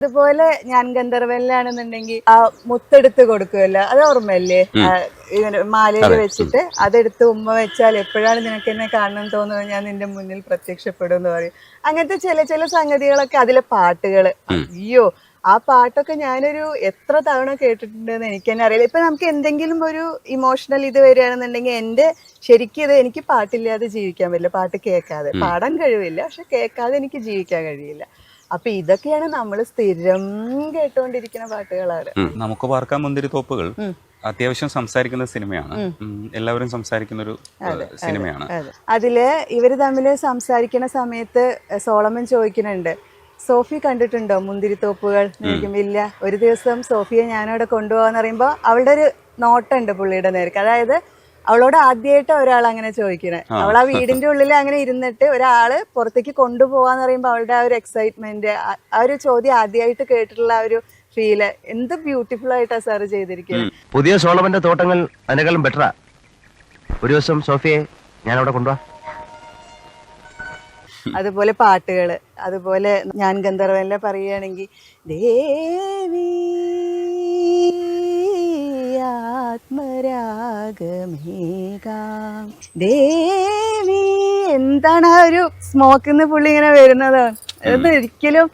അതുപോലെ ഞാൻ ഗന്ധർവനിലാണെന്നുണ്ടെങ്കിൽ ആ മുത്തെടുത്ത് കൊടുക്കുമല്ലോ അത് ഓർമ്മയല്ലേ? ഇങ്ങനെ മാലയിൽ വെച്ചിട്ട് അതെടുത്ത് ഉമ്മ വെച്ചാൽ എപ്പോഴാണ് നിനക്ക് എന്നെ കാണണം തോന്നുന്നത്? ഞാൻ നിന്റെ മുന്നിൽ പ്രത്യക്ഷപ്പെടും എന്ന് പറയും. അങ്ങനത്തെ ചില ചില സംഗതികളൊക്കെ അതിലെ പാട്ടുകൾ. അയ്യോ ആ പാട്ടൊക്കെ ഞാനൊരു എത്ര തവണ കേട്ടിട്ടുണ്ടെന്ന് എനിക്ക് തന്നെ അറിയില്ല. ഇപ്പൊ നമുക്ക് എന്തെങ്കിലും ഒരു ഇമോഷണൽ ഇത് വരികയാണെന്നുണ്ടെങ്കിൽ എന്റെ ശരിക്കും ഇത് എനിക്ക് പാട്ടില്ലാതെ ജീവിക്കാൻ പറ്റില്ല പാട്ട് കേൾക്കാതെ. പാടാൻ കഴിവില്ല പക്ഷെ കേൾക്കാതെ എനിക്ക് ജീവിക്കാൻ കഴിയില്ല. അപ്പൊ ഇതൊക്കെയാണ് നമ്മൾ സ്ഥിരം കേട്ടോണ്ടിരിക്കുന്ന പാട്ടുകളാണ്. നമുക്ക് പാർക്കാൻ മുന്തിരി തോപ്പുകൾ അത്യാവശ്യം സംസാരിക്കുന്ന സിനിമയാണ്. എല്ലാവരും സംസാരിക്കുന്ന ഒരു സിനിമയാണ്. അതിൽ ഇവർ തമ്മിൽ സംസാരിക്കുന്ന സമയത്ത് സോളമൻ ചോദിക്കുന്നുണ്ട് സോഫി കണ്ടിട്ടുണ്ടോ മുന്തിരിത്തോപ്പുകൾ തോപ്പുകൾ? ഇല്ല. ഒരു ദിവസം സോഫിയെ ഞാനവിടെ കൊണ്ടുപോകാന്ന് പറയുമ്പോ അവളുടെ ഒരു നോട്ടുണ്ട് പുള്ളിയുടെ നേർക്ക്. അതായത് അവളോട് ആദ്യമായിട്ട് ഒരാൾ അങ്ങനെ ചോദിക്കണേ. അവൾ ആ വീടിന്റെ ഉള്ളിൽ അങ്ങനെ ഇരുന്നിട്ട് ഒരാൾ പുറത്തേക്ക് കൊണ്ടുപോവാന്ന് പറയുമ്പോ അവളുടെ ആ ഒരു എക്സൈറ്റ്മെന്റ് ആ ഒരു ചോദ്യം ആദ്യമായിട്ട് കേട്ടിട്ടുള്ള ആ ഒരു ഫീൽ എന്ത് ബ്യൂട്ടിഫുൾ ആയിട്ടാ സാറ് ചെയ്തിരിക്കുന്നത് പുതിയ സോളമന്റെ തോട്ടങ്ങൾ അതിനേക്കാളും ബെറ്ററാ ഒരു ദിവസം സോഫിയെ ഞാൻ അവിടെ കൊണ്ടുപോവാ അതുപോലെ പാട്ടുകൾ അതുപോലെ ഞാൻ ഗന്ധർവനെ പറയുകയാണെങ്കിൽ ദേവി ആത്മരാഗമേകാം. ദേവി എന്താണ് ആ ഒരു സ്മോക്കിന്ന് പുള്ളി ഇങ്ങനെ വരുന്നത്? അത് ഒരിക്കലും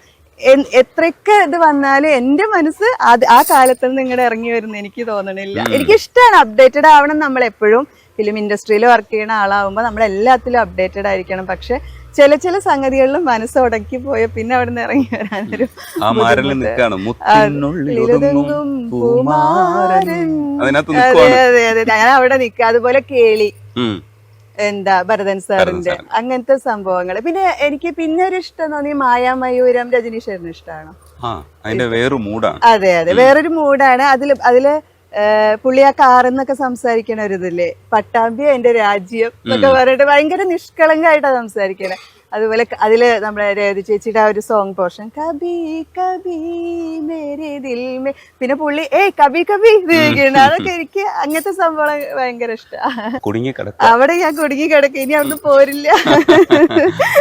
എത്രയൊക്കെ ഇത് വന്നാലും എന്റെ മനസ്സ് അത് ആ കാലത്ത് നിന്ന് ഇങ്ങോട്ട് ഇറങ്ങി വരുന്ന എനിക്ക് തോന്നണില്ല. എനിക്ക് ഇഷ്ടമാണ് അപ്ഡേറ്റഡ് ആവണം നമ്മൾ എപ്പോഴും ഫിലിം ഇൻഡസ്ട്രിയിൽ വർക്ക് ചെയ്യുന്ന ആളാവുമ്പോൾ നമ്മൾ എല്ലാത്തിലും അപ്ഡേറ്റഡ് ആയിരിക്കണം. പക്ഷെ ചില ചില സംഗതികളിലും മനസ്സ് ഉടക്കി പോയ പിന്നെ അവിടെ നിന്ന് ഇറങ്ങി വരാനൊരു ഞാൻ അവിടെ നിൽക്കുക. അതുപോലെ കേളി. എന്താ ഭരതൻ സാറിന്റെ അങ്ങനത്തെ സംഭവങ്ങൾ പിന്നെ എനിക്ക് പിന്നെ ഒരു ഇഷ്ടം തോന്നി മായാമയൂരം രജനീശ്വരന് ഇഷ്ടമാണ്. ആ അതിന്റെ വേറൊരു മൂഡാണ്. അതെ അതെ. വേറൊരു മൂഡാണ്. അതിൽ അതിൽ പുള്ളി ആ കാറെന്നൊക്കെ സംസാരിക്കണ ഒരു ഇതില്ലേ പട്ടാമ്പി എന്റെ രാജ്യം എന്നൊക്കെ പറഞ്ഞിട്ട് ഭയങ്കര നിഷ്കളങ്കായിട്ടാ സംസാരിക്കണേ. അതുപോലെ അതിൽ അതിൽ നമ്മുടെ രേവതി ചേച്ചിയുടെ ആ ഒരു സോങ് പോർഷൻ കബി കബി മേരെ ദിൽമേ പിന്നെ പുള്ളി ഏയ് കബി കബി അതൊക്കെ എനിക്ക് അങ്ങനത്തെ സംഭവം ഭയങ്കര ഇഷ്ടമാണ് അവിടെ ഞാൻ കുടുങ്ങി കിടക്കും ഇനി അവിടുന്ന് പോരില്ല.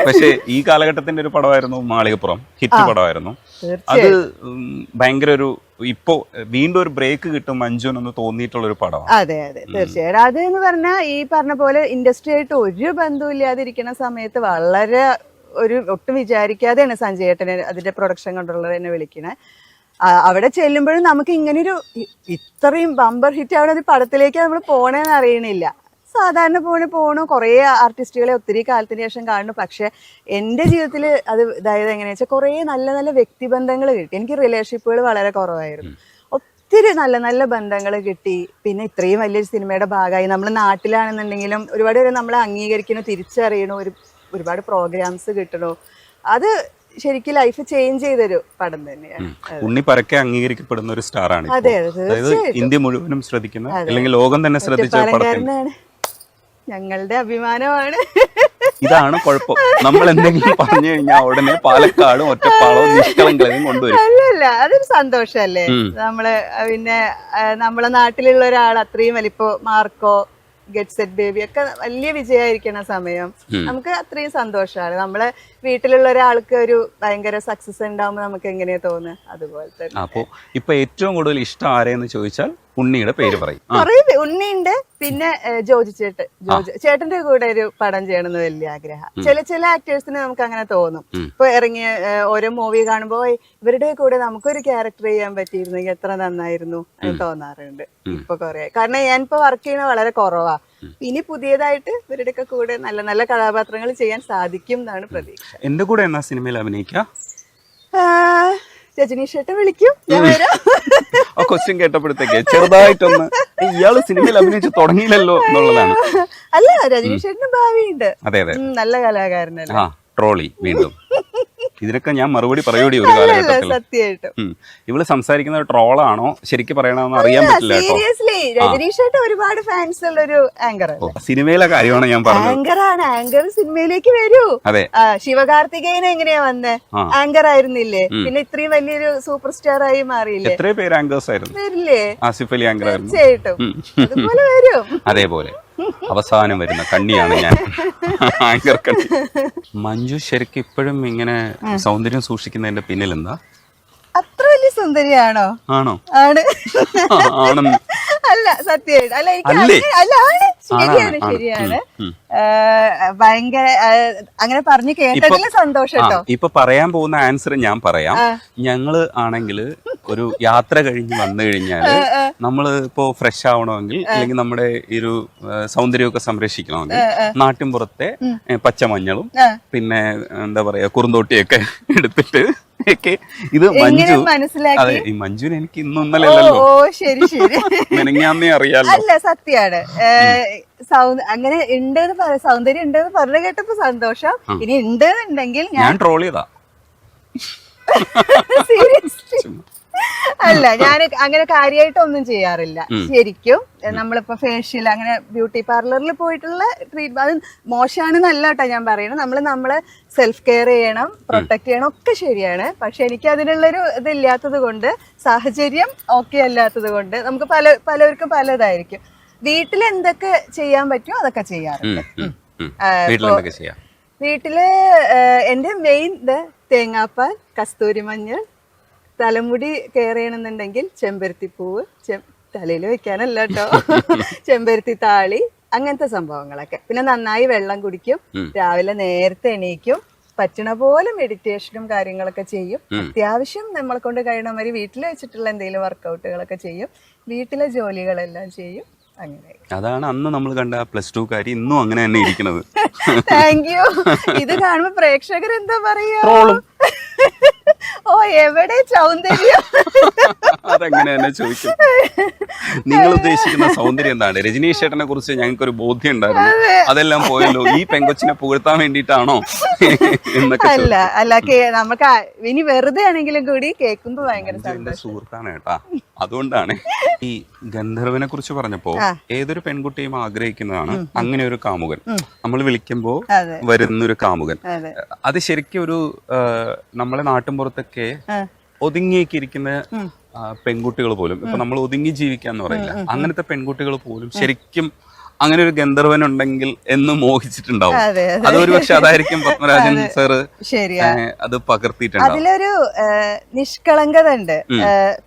പക്ഷേ ഈ കാലഘട്ടത്തിന്റെ ഒരു പടമായിരുന്നു മാളികപ്പുറം ഹിറ്റ് പടമായിരുന്നു. അത് ഭയങ്കര ഒരു ഇപ്പോ വീണ്ടും ഒരു ബ്രേക്ക് കിട്ടും മഞ്ജുനൊന്ന് തോന്നിയിട്ടുള്ള ഒരു പടമാണ് അതെ അതെ തീർച്ചയായും. അത് എന്ന് പറഞ്ഞാൽ ഈ പറഞ്ഞ പോലെ ഇൻഡസ്ട്രി ആയിട്ട് ഒരു ബന്ധമില്ലാതിരിക്കുന്ന സമയത്ത് വളരെ ഒരു ഒട്ടും വിചാരിക്കാതെയാണ് സഞ്ജയ് ഏട്ടനെ അതിന്റെ പ്രൊഡക്ഷൻ കൺട്രോളർ എന്നെ വിളിക്കണേ. അവിടെ ചെല്ലുമ്പോഴും നമുക്ക് ഇങ്ങനൊരു ഒരു ഇത്രയും ബമ്പർ ഹിറ്റ് അവിടെ ഒരു പടത്തിലേക്ക് നമ്മൾ പോണേന്ന് അറിയണില്ല. സാധാരണ പോലെ പോണു. കുറേ ആർട്ടിസ്റ്റുകളെ ഒത്തിരി കാലത്തിന് ശേഷം കാണുന്നു. പക്ഷേ എന്റെ ജീവിതത്തിൽ അത് ഇതായത് എങ്ങനെയാ വെച്ചാൽ കുറേ നല്ല നല്ല വ്യക്തിബന്ധങ്ങൾ കിട്ടി. എനിക്ക് റിലേഷൻഷിപ്പുകൾ വളരെ കുറവായിരുന്നു. ഒത്തിരി നല്ല നല്ല ബന്ധങ്ങൾ കിട്ടി. പിന്നെ ഇത്രയും വലിയൊരു സിനിമയുടെ ഭാഗമായി നമ്മൾ നാട്ടിലാണെന്നുണ്ടെങ്കിലും ഒരുപാട് പേര് നമ്മളെ അംഗീകരിക്കണു തിരിച്ചറിയണു ഒരു ഒരുപാട് പ്രോഗ്രാംസ് കിട്ടണു. അത് ശരിക്കും ലൈഫ് ചേഞ്ച് ചെയ്തൊരു പടം തന്നെയാണ്. ഉണ്ണി പരക്കെ അംഗീകരിക്കപ്പെടുന്ന ഒരു സ്റ്റാറാണ് അതെ അതെ അതായത് ഇന്ത്യ മുഴുവനും ശ്രദ്ധിക്കുന്ന അല്ലെങ്കിൽ ലോകം തന്നെ ശ്രദ്ധിച്ച പടം ഞങ്ങളുടെ അഭിമാനമാണ്. ഇതാണ് കുഴപ്പം. നമ്മൾ എന്തെങ്കിലും പറഞ്ഞു കഴിഞ്ഞാൽ ഉടനെ പാലക്കാടും ഒറ്റപ്പാളവും നിഷ്കളങ്കലയും കൊണ്ടുവരും. അല്ലല്ല അതൊരു സന്തോഷല്ലേ. നമ്മൾ പിന്നെ നമ്മളെ നാട്ടിലുള്ള ഒരാൾ അത്രയും വലിപ്പോ മാർക്കോ ഗെറ്റ് സെറ്റ് ബേബി ഒക്കെ വലിയ വിജയമായിരിക്കണ സമയം നമുക്ക് അത്രയും സന്തോഷമാണ്. നമ്മളെ വീട്ടിലുള്ള ഒരാൾക്ക് ഒരു ഭയങ്കര സക്സസ് ഉണ്ടാവുമ്പോൾ നമുക്ക് എങ്ങനെയാ തോന്നുന്നത് അതുപോലെ തന്നെ. അപ്പോ ഇപ്പൊ ഏറ്റവും കൂടുതൽ ഇഷ്ടം ആരെയെന്ന് ചോദിച്ചാൽ ഉണ്ണിയുടെ പേര് പറയും. ഉണ്ണിയുണ്ട് പിന്നെ ജോജി ചേട്ടൻ ജോജി ചേട്ടന്റെ കൂടെ ഒരു പടം ചെയ്യണമെന്ന് വലിയ ആഗ്രഹം. ചില ചില ആക്ടേഴ്സിന് നമുക്ക് അങ്ങനെ തോന്നും ഇപ്പൊ ഇറങ്ങിയ ഓരോ മൂവി കാണുമ്പോ ഇവരുടെ കൂടെ നമുക്കൊരു ക്യാരക്ടർ ചെയ്യാൻ പറ്റിയിരുന്നെങ്കിൽ എത്ര നന്നായിരുന്നു എന്ന് തോന്നാറുണ്ട്. ഇപ്പൊ കൊറേ. കാരണം ഞാൻ ഇപ്പൊ വർക്ക് ചെയ്യണ വളരെ കുറവാ. ഇനി പുതിയതായിട്ട് ഇവരുടെ ഒക്കെ കൂടെ നല്ല നല്ല കഥാപാത്രങ്ങൾ ചെയ്യാൻ സാധിക്കും എന്നാണ് പ്രതീക്ഷ. എന്റെ കൂടെ എന്നാ സിനിമയിൽ അഭിനയിക്കാം? രജനീഷ് ചേട്ടൻ വിളിക്കും. ഞാൻ വരാം. ആ ക്വസ്റ്റ്യൻ കേട്ടപ്പോഴത്തേക്ക് ചെറുതായിട്ടൊന്ന് "ഏയ്, ഇയാൾ സിനിമയിൽ അഭിനയിച്ച് തുടങ്ങിയില്ലല്ലോ എന്നുള്ളതാണ്. അല്ല രജനീഷ് ഭാവിയുണ്ട്. അതെ അതെ. നല്ല കലാകാരനല്ലേ? ആ ട്രോളി വീണ്ടും. ഇതിനൊക്കെ ഞാൻ മറുപടി പറയൂടി ഒരു കാലഘട്ടത്തിൽ. ഇവൾ സംസാരിക്കുന്ന ട്രോളാണോ? ശരിക്കും പറയണമെന്ന് അറിയാൻ പറ്റില്ല സീരിയസ്ലി രജനീഷ് ഒരുപാട് ഫാൻസ് ഉള്ള ഒരു ആങ്കർ സിനിമയിലെ കാര്യമാണ് ഞാൻ പറഞ്ഞത്. ആങ്കർ ആണ് ആങ്കർ സിനിമയിലേക്ക് വരൂ. അതെ. ശിവകാർത്തികേന ശിവകാർത്തികേയൻ എങ്ങനെയാ വന്നേ. ആങ്കർ ആയിരുന്നില്ലേ? പിന്നെ ഇത്രയും വലിയൊരു സൂപ്പർ സ്റ്റാർ ആയി മാറിയില്ലേ? എത്ര പേര് ആങ്കേഴ്സ് ആയിരുന്നു. വരില്ലേ? ആസിഫ് അലി ആങ്കർ ആയിരുന്നു. തീർച്ചയായിട്ടും. ഉം. അതുപോലെ വരും. അതേപോലെ. അവസാനം വരുന്ന കണ്ണിയാണ് ഞാൻ. ആങ്കർ കണ്ണി. മഞ്ജു ശരിക്കും ഇപ്പോഴും ഇങ്ങനെ സൗന്ദര്യം സൂക്ഷിക്കുന്നതിന്റെ പിന്നിൽ എന്താ അത്ര വലിയ സുന്ദരിയാണോ ആണോ? ആണ്. ആണെന്ന്. അല്ല സത്യമായിട്ട്. അല്ല എനിക്ക് അല്ല? ആണ്. ശരിയാണ് ശരിയാണ്. ഭയങ്കര അങ്ങനെ പറഞ്ഞു കേട്ടതിൽ സന്തോഷം ഇപ്പൊ പറയാൻ പോകുന്ന ആൻസർ ഞാൻ പറയാം. ഞങ്ങൾ ആണെങ്കിൽ ഒരു യാത്ര കഴിഞ്ഞ് വന്നു കഴിഞ്ഞാൽ നമ്മൾ ഇപ്പോ ഫ്രഷ് ആവണമെങ്കിൽ അല്ലെങ്കിൽ നമ്മുടെ ഈ ഒരു സൗന്ദര്യമൊക്കെ സംരക്ഷിക്കണമെങ്കിൽ നാട്ടിൻപുറത്തെ പുറത്തെ പച്ചമഞ്ഞളും. പിന്നെ എന്താ പറയാ കുറുന്തോട്ടിയൊക്കെ എടുത്തിട്ട് ഒക്കെ ഇത് മഞ്ജു അതെ ഈ മഞ്ജുവിന് എനിക്ക് ഇന്നും ഓ ഇന്നലെ അല്ലല്ലോ. ഓ ശരി ശരി. മെനങ്ങാന്നേ അറിയാലോ. അല്ല സത്യാണ്. അങ്ങനെ ഉണ്ടെന്ന് പറ സൗന്ദര്യം ഉണ്ടെന്ന് പറഞ്ഞു കേട്ടപ്പോ സന്തോഷം. ഇനി ഞാൻ ഞാൻ ട്രോൾ ചെയ്താ. സീരിയസ്ലി അല്ല ഞാൻ അങ്ങനെ കാര്യമായിട്ടൊന്നും ചെയ്യാറില്ല. ശരിക്കും നമ്മളിപ്പോ ഫേഷ്യൽ അങ്ങനെ ബ്യൂട്ടി പാർലറിൽ പോയിട്ടുള്ള ട്രീറ്റ്മെന്റ് അത് മോശമാണെന്നല്ല കേട്ടോ ഞാൻ പറയുന്നത് നമ്മൾ നമ്മളെ സെൽഫ് കെയർ ചെയ്യണം പ്രൊട്ടക്ട് ചെയ്യണം ഒക്കെ ശരിയാണ്. പക്ഷെ എനിക്ക് അതിനുള്ളൊരു ഇതില്ലാത്തത് കൊണ്ട് സാഹചര്യം ഓക്കെ അല്ലാത്തത് കൊണ്ട് നമുക്ക് പല പലവർക്കും പലതായിരിക്കും. വീട്ടിൽ എന്തൊക്കെ ചെയ്യാൻ പറ്റുമോ അതൊക്കെ ചെയ്യാറുണ്ട്. വീട്ടിൽ എന്റെ മെയിൻ ഇത് തേങ്ങാപ്പാൽ കസ്തൂരി മഞ്ഞൾ തലമുടി കെയർ ചെയ്യണമെന്നുണ്ടെങ്കിൽ ചെമ്പരത്തിപ്പൂവ് ചെ തലയിൽ വെക്കാനല്ല കേട്ടോ ചെമ്പരത്തി താളി അങ്ങനത്തെ സംഭവങ്ങളൊക്കെ. പിന്നെ നന്നായി വെള്ളം കുടിക്കും രാവിലെ നേരത്തെ എണീക്കും പറ്റണ പോലെ മെഡിറ്റേഷനും കാര്യങ്ങളൊക്കെ ചെയ്യും. അത്യാവശ്യം നമ്മളെ കൊണ്ട് കഴിയണ മാതിരി വീട്ടിൽ വെച്ചിട്ടുള്ള എന്തെങ്കിലും വർക്കൗട്ടുകളൊക്കെ ചെയ്യും. വീട്ടിലെ ജോലികളെല്ലാം ചെയ്യും. അങ്ങനെ. അതാണ് അന്ന് നമ്മൾ കണ്ട പ്ലസ് ടു കാരി ഇന്നും അങ്ങനെ തന്നെ ഇരിക്കുന്നത് താങ്ക് യു ഇത് കാണുമ്പോ പ്രേക്ഷകർ എന്താ പറയാ ഓ എവിടെ സൗന്ദര്യം? അതങ്ങനെ തന്നെ ചോദിക്കും. നിങ്ങൾ ഉദ്ദേശിക്കുന്ന സൗന്ദര്യം എന്താണ്? രജനീഷ് ചേട്ടനെ കുറിച്ച് ഞങ്ങൾക്ക് ഒരു ബോധ്യം ഉണ്ടായിരുന്നു. അതെല്ലാം പോയല്ലോ. ഈ പെങ്കൊച്ചിനെ പുകഴ്ത്താൻ വേണ്ടിട്ടാണോ എന്നൊക്കെ അല്ല അല്ല നമുക്ക് ഇനി വെറുതെ ആണെങ്കിലും കൂടി കേൾക്കുമ്പോ ഭയങ്കര സുഹൃത്താണ് കേട്ടാ അതുകൊണ്ടാണ് ഈ ഗന്ധർവനെ കുറിച്ച് പറഞ്ഞപ്പോ ഏതൊരു പെൺകുട്ടിയും ആഗ്രഹിക്കുന്നതാണ് അങ്ങനെ ഒരു കാമുകൻ. നമ്മൾ വിളിക്കുമ്പോ. വരുന്നൊരു കാമുകൻ. അത്. ശരിക്കും ഒരു നമ്മളെ നാട്ടിൻപുറത്തൊക്കെ പുറത്തൊക്കെ ഒതുങ്ങിയേക്കിരിക്കുന്ന പെൺകുട്ടികൾ പോലും ഇപ്പൊ നമ്മൾ ഒതുങ്ങി ജീവിക്കാന്ന് പറയില്ല. അങ്ങനത്തെ പെൺകുട്ടികൾ പോലും ശരിക്കും അങ്ങനെ ഒരു ഗന്ധർവൻ ഉണ്ടെങ്കിൽ എന്ന് മോഹിച്ചിട്ടുണ്ടാവും. അതെ, അതെ. അതൊരു പക്ഷെ അതായിരിക്കും പത്മരാജൻ സാറ് ശരിയാണ് അത് പകർത്തിയിട്ടുണ്ട് അതിലൊരു നിഷ്കളങ്കത ഉണ്ട്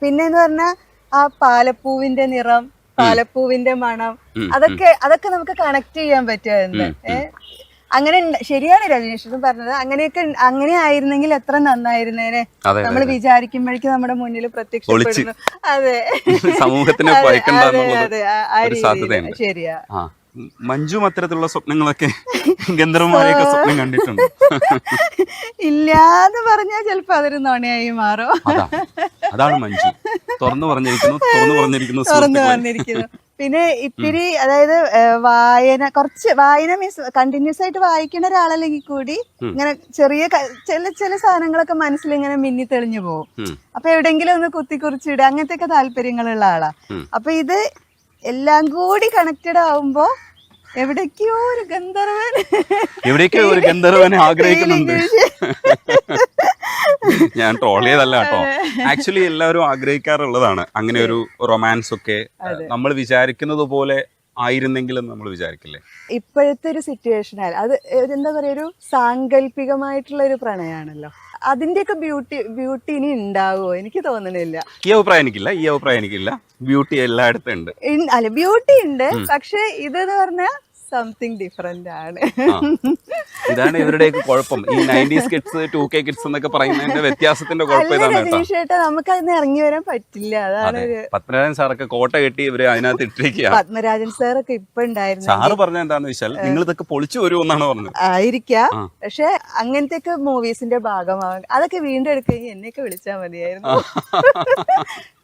പിന്നെന്ന് പറഞ്ഞാൽ ആ പാലപ്പൂവിന്റെ നിറം പാലപ്പൂവിന്റെ മണം അതൊക്കെ അതൊക്കെ നമുക്ക് കണക്ട് ചെയ്യാൻ പറ്റുമായിരുന്നു അങ്ങനെ ശരിയാണ് രജനീഷ് പറഞ്ഞത്. അങ്ങനെയൊക്കെ അങ്ങനെ ആയിരുന്നെങ്കിൽ എത്ര നന്നായിരുന്നേനെ നമ്മൾ വിചാരിക്കുമ്പോഴേക്കും നമ്മുടെ മുന്നിൽ പ്രത്യക്ഷപ്പെടുന്നു. അതെ. സമൂഹത്തിനെ ശരിയാ. മഞ്ജു അത്തരത്തിലുള്ള സ്വപ്നങ്ങളൊക്കെ സ്വപ്നം കണ്ടിട്ടുണ്ട്. ഇല്ലാന്ന് പറഞ്ഞാൽ ചിലപ്പോ അതൊരു നുണയായി മാറും. അതാണ് മഞ്ജു. തുറന്നു പറഞ്ഞിരിക്കുന്നു തുറന്നു പറഞ്ഞിരിക്കുന്നു തുറന്നു സുഹൃത്തുക്കളെ. പിന്നെ ഇത്തിരി അതായത് വായന കുറച്ച് വായന മീൻസ് കണ്ടിന്യൂസ് ആയിട്ട് വായിക്കുന്ന ഒരാളല്ലെങ്കിൽ കൂടി ഇങ്ങനെ ചെറിയ ചില ചില സാധനങ്ങളൊക്കെ മനസ്സിൽ ഇങ്ങനെ മിന്നി തെളിഞ്ഞു പോകും. അപ്പൊ എവിടെങ്കിലും ഒന്ന് കുത്തി കുറിച്ചിടുക അങ്ങനത്തെ ഒക്കെ താല്പര്യങ്ങളുള്ള ആളാ. അപ്പൊ ഇത് എല്ലാം കൂടി കണക്റ്റഡ് ആവുമ്പോ എവിടേക്കോ ഒരു ഗന്ധർവൻ എവിടേക്കോ ഒരു ഗന്ധർവനെ ആഗ്രഹിക്കുന്നുണ്ട്. ഞാൻ ട്രോൾ ചെയ്തല്ല കേട്ടോ. ആക്ച്വലി എല്ലാവരും ആഗ്രഹിക്കാറുള്ളതാണ്. അങ്ങനെ ഒരു റൊമാൻസ് ഒക്കെ നമ്മൾ വിചാരിക്കുന്നത് പോലെ ആയിരുന്നെങ്കിലും നമ്മൾ വിചാരിക്കില്ലേ? ഇപ്പോഴത്തെ ഒരു സിറ്റുവേഷൻ അത് എന്താ പറയുക ഒരു സാങ്കല്പികമായിട്ടുള്ള ഒരു പ്രണയമാണല്ലോ അതിന്റെയൊക്കെ ബ്യൂട്ടി ബ്യൂട്ടി ഇനി ഉണ്ടാവുമോ എനിക്ക് തോന്നണില്ല. ഈ അഭിപ്രായം എനിക്കില്ല ഈ അഭിപ്രായം എനിക്കില്ല. ബ്യൂട്ടി എല്ലായിടത്തും ഉണ്ട്. അല്ല ബ്യൂട്ടി ഉണ്ട്. പക്ഷെ ഇതെന്ന് പറഞ്ഞാൽ സംതിങ് ഡിഫറെന്റ് ആണ്. ഇതാണ് ഇവരുടെയൊക്കെ കുഴപ്പം. ഈ nineties kids two K kids എന്നൊക്കെ പറയുന്നതിന്റെ വ്യത്യാസത്തിന്റെ കുഴപ്പം ഇതാണ് നമുക്ക് അതിന് ഇറങ്ങി വരാൻ പറ്റില്ല. അതാണ് പത്മരാജൻ സാറൊക്കെ കോട്ട കെട്ടി ഇവർ അതിനകത്ത് ഇട്ടിരിക്കുക പത്മരാജൻ സാറൊക്കെ ഇപ്പൊ ഉണ്ടായിരുന്നു സാറ് പറഞ്ഞ എന്താന്ന് വെച്ചാൽ നിങ്ങൾ ഇതൊക്കെ പൊളിച്ചു വരുമെന്നാണ് പറഞ്ഞത്. ആയിരിക്കാം. പക്ഷെ അങ്ങനത്തെ ഒക്കെ മൂവീസിന്റെ ഭാഗമാകും അതൊക്കെ വീണ്ടും എടുക്കുകയും എന്നെയൊക്കെ വിളിച്ചാൽ മതിയായിരുന്നു.